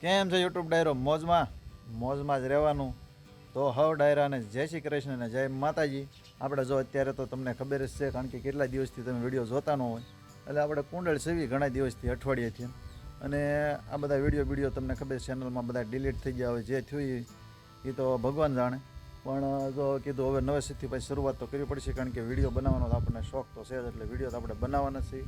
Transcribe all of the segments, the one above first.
કેમ છે યુટ્યુબ ડાયરો? મોજમાં? મોજમાં જ રહેવાનું. તો હવ ડાયરાને જય શ્રી કૃષ્ણ અને જય માતાજી. આપણે જો અત્યારે તો તમને ખબર જ છે કારણ કે કેટલા દિવસથી તમે વીડિયો જોતા ન હોય. એટલે આપણે કુંડળ સેવી ઘણા દિવસથી અઠવાડિયેથી અને આ બધા વીડિયો વીડિયો તમને ખબર ચેનલમાં બધા ડિલીટ થઈ ગયા હોય, જે થયું એ- તો ભગવાન જાણે. પણ જો કીધું હવે નવેસરથી પછી શરૂઆત તો કરવી પડશે કારણ કે વીડિયો બનાવવાનો તો આપણને શોખ તો છે જ, એટલે વીડિયો તો આપણે બનાવવાના છે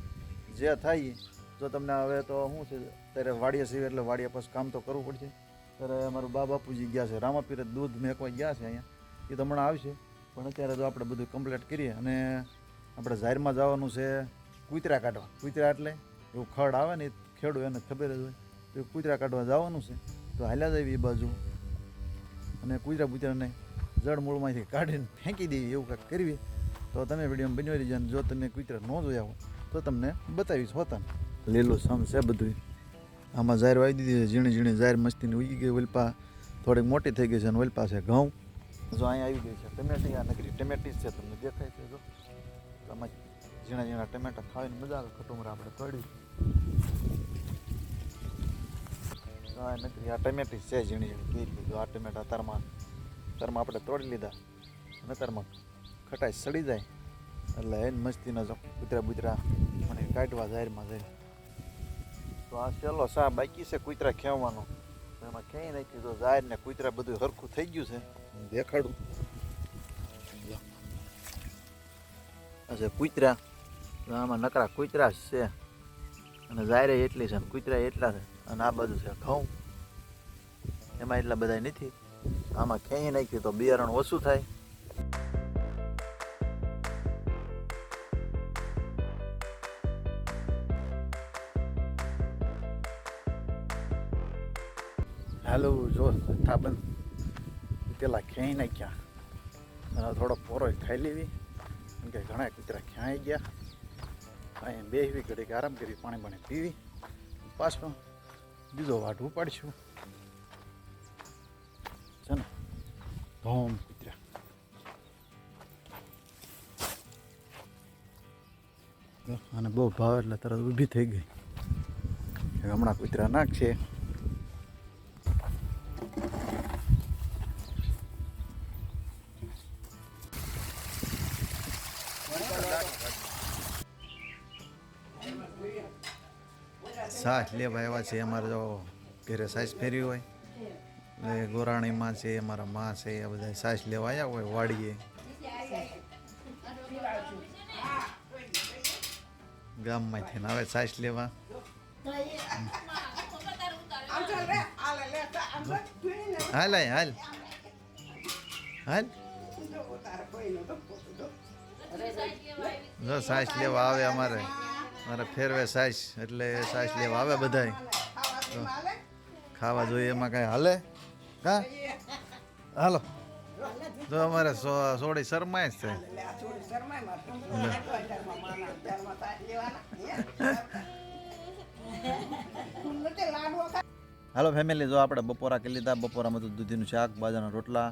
જે થાય. જો તમને હવે તો શું છે ત્યારે વાડીએ સીવે એટલે વાડીએ પછી કામ તો કરવું પડશે. ત્યારે અમારું બા બાપુજી ગયા છે, રામાપીરે દૂધ મેકવા ગયા છે અહીંયા. એ તો હમણાં આવશે. પણ અત્યારે જો આપણે બધું કમ્પ્લીટ કરીએ અને આપણે જાહેરમાં જવાનું છે કૂતરા કાઢવા. કૂતરા એટલે એવું ખડ આવે ને એ ખેડૂત એને ખબર જ હોય. તો એ કૂતરા કાઢવા જવાનું છે. તો હાલ્યા જાય એ બાજુ. અને કૂતરા બૂતરાને જળમૂળમાંથી કાઢીને ફેંકી દઈએ, એવું કાંઈક કરવી તો તમે વિડીયોમાં બન્યો રહીજો અને જો તમે કૂતરા ન જોયા હો તો તમને બતાવીશ હોતા લીલું સમ છે બધું આમાં ઝાર વાવી દીધી છે, ઝીણી ઝીણી ઝાર મસ્તીની ઉગી ગઈ વલપા. થોડીક મોટી થઈ ગઈ છે અને વલપા છે ઘઉં. જો અહીંયા આવી ગઈ છે ટમેટી, આ નગરી ટમેટી છે, તમને દેખાય છે જો. આમાં ઝીણા ઝીણા ટમેટા ખાવાની મજા આવે ખટુમરા આપણે તોડી આ નકરી આ ટમેટી છે ઝીણી ઝીણી કઈ લીધું આ ટમેટા તરમાં તરમાં આપણે તોડી લીધા. નતરમાં ખટાઈ સડી જાય. એટલે એને મસ્તીના જો કૂતરા બુતરા મને કાઢવા જાહેરમાં જાય. તો આ છેલ્લો સા બાકી છે, કૂતરા ખેવાનો એમાં ક્યાંય નાખ્યું તો જાહેર ને કૂતરા બધું હરખું થઈ ગયું છે. દેખાડું. જો. છે કૂતરા આમાં નકરા કૂતરા છે. અને જાયરે એટલી છે અને કૂતરા એટલા છે. અને આ બાજુ છે ઘઉં. એમાં એટલા બધા નથી. આમાં ક્યાંય નાખ્યું તો બિયારણ ઓછું થાય. હાલો, જો થાબન પેલા ક્યાંય નાખ્યા. અને થોડો પોરો ખાઈ લેવી. કેમ કે ઘણા કૂતરા ક્યાંય ગયા. અહીંયા બેસવી ઘડીક આરામ કરી, પાણી પાણી પીવી. પાછો બીજો વાટ ઉપાડશું. છે ને? ધોમ કૂતરા. અને બહુ ભાવ એટલે તરત ઊભી થઈ ગઈ. હમણાં કૂતરા નાખશે સાસ લેવા આવ્યા છે. અમારે જો ઘરે સાસ ફેરવી હોય એટલે ગોરાણીમાં છે, અમારા માં છે, એ બધા સાસ લેવા આવ્યા હોય, વાડીએ. ગામમાંથી આવે સાસ લેવા. હાલ હાલ. હાલ. જો સાસ લેવા આવે અમારે. મારે ફેરવે સાસ એટલે સાસ લેવા આવે બધાય. ખાવા જોઈએ, એમાં કાંઈ હાલે? હા? હાલો. તો અમારે સોડી શરમાય જ છે. હાલો ફેમિલી જો આપણે બપોરા કરી લીધા. બપોરામાં તો દૂધીનું શાક, બાજરાના રોટલા,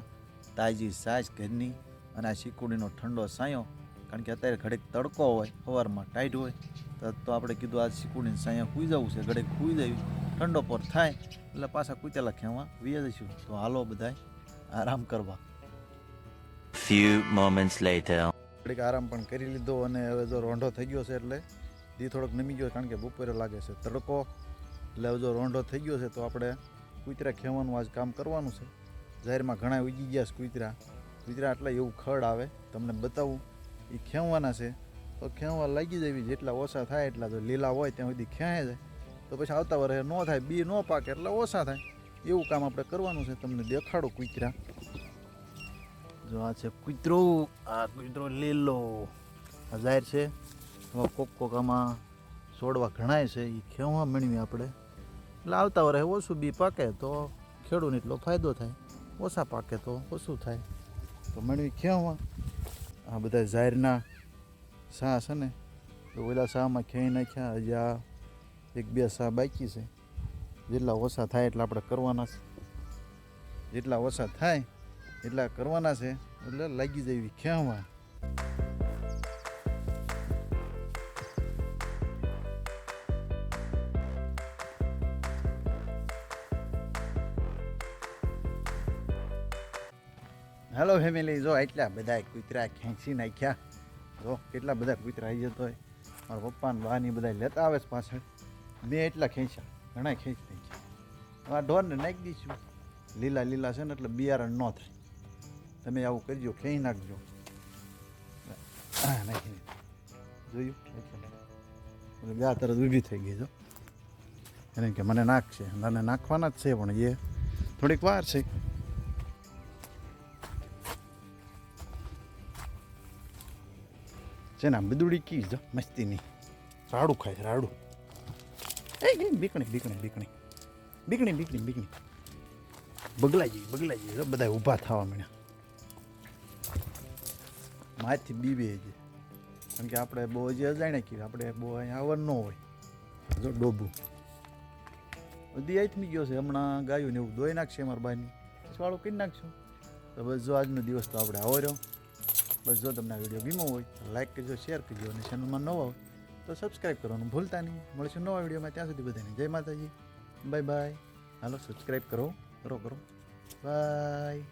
તાજી સાસ ઘરની અને આ શીકુડીનો ઠંડો સાયો. કારણ કે અત્યારે ઘડીક તડકો હોય સવારમાં ટાઈટ હોય તો તો આપણે કીધું આ શીકુડીને સાયા ખૂઈ જવું છે. ઘડીક ખૂઈ જવી ઠંડો પર થાય એટલે પાછા કૂચેલા ખેવા વીએ જઈશું. તો હાલો બધાય આરામ કરવા. ફ્યુ મોમેન્ટ્સ લેટર ઘડીક આરામ પણ કરી લીધો અને હવે જો રોંઢો થઈ ગયો છે એટલે દી થોડોક નમી ગયો કારણ કે બપોરે લાગે છે તડકો. એટલે હવે જો રોંઢો થઈ ગયો છે તો આપણે કૂતરા ખેવાનું આજ કામ કરવાનું છે. જાહેરમાં ઘણા ઉગી ગયા છે કૂતરા. કૂતરા એટલે એવું ખડ આવે તમને બતાવું. એ ખેવવાના છે. તો ખેવવા લાગી જવી જેટલા ઓછા થાય એટલા જો લીલા હોય ત્યાં સુધી ખેંચે જાય તો પછી આવતા વર્ષે ન થાય, બી ન પાકે એટલે ઓછા થાય. એવું કામ આપણે કરવાનું છે. તમને દેખાડું કૂતરા. જો આ છે કૂતરો, આ કૂતરો લીલો. આ જાહેર છે. એમાં કોક કોક આમાં છોડવા ઘણાય છે. એ ખેવા મેળવી આપણે. એટલે આવતા વર્ષે ઓછું બી પાકે તો ખેડૂને એટલો ફાયદો થાય. ઓછા પાકે તો ઓછું થાય. તો મેળવી ખેવા. આ બધા ઝાયરના સા છે ને, તો ઓલા સામાં ખેઈ નાખ્યા, હજી આ એક બે સા બાકી છે. જેટલા ઓછા થાય એટલા આપણે કરવાના છે. જેટલા ઓછા થાય એટલા કરવાના છે, એટલે લાગી જવી ખેવા હેલો ફેમિલી જો એટલા બધા કૂતરા ખેંચી નાખ્યા. જો, કેટલા બધા કૂતરા આવી જતો હોય. મારા પપ્પા ને બાની બધા લેતા આવે છે પાછળ. મેં એટલા ખેંચ્યા. ઘણા ખેંચી નાખ્યા. આ ઢોરને નાખી દઈશું. લીલા લીલા છે ને, એટલે બિયારણ ન થાય. તમે આવું કરજો, ખેંચી નાખજો. નાખી જોયું? એટલે ગા તરત ઊભી થઈ ગઈ જો એને કે, મને નાખશે મને નાખવાના જ છે, પણ એ થોડીક વાર છે. છે ને કી જ મસ્તીની. રાડું ખાય રાડું. એ બીકણી બીકણી બીકણી. બીકણી બીકણી બીકણી. બગલાઈ ગઈ બગલાઈ ગઈ. જો બધા ઊભા થવા માંડ્યા. માથી બીબે છે. કારણ કે આપણે બહુ હજી અજાણે કીધું આપણે બહુ અહીંયા આવવાનું ન હોય. જો ડોબું. બધી આથમી ગયો છે. હમણાં ગાયું ને એવું દોઈ નાખશે અમારા બાની. વાળું કરી નાખશું. તો બસ જો આજનો દિવસ તો આપણે આવો રહ્યો બસ જો તમને આ વીડિયો ગમ્યો હોય લાઇક કરજો શેર કરજો અને ચેનલમાં નવા હોય, તો સબસ્ક્રાઈબ કરવાનું ભૂલતા નહીં. મળશું નવા વિડીયોમાં. ત્યાં સુધી બધાને જય માતાજી. બાય બાય હાલો સબસ્ક્રાઈબ કરો કરો કરો. બાય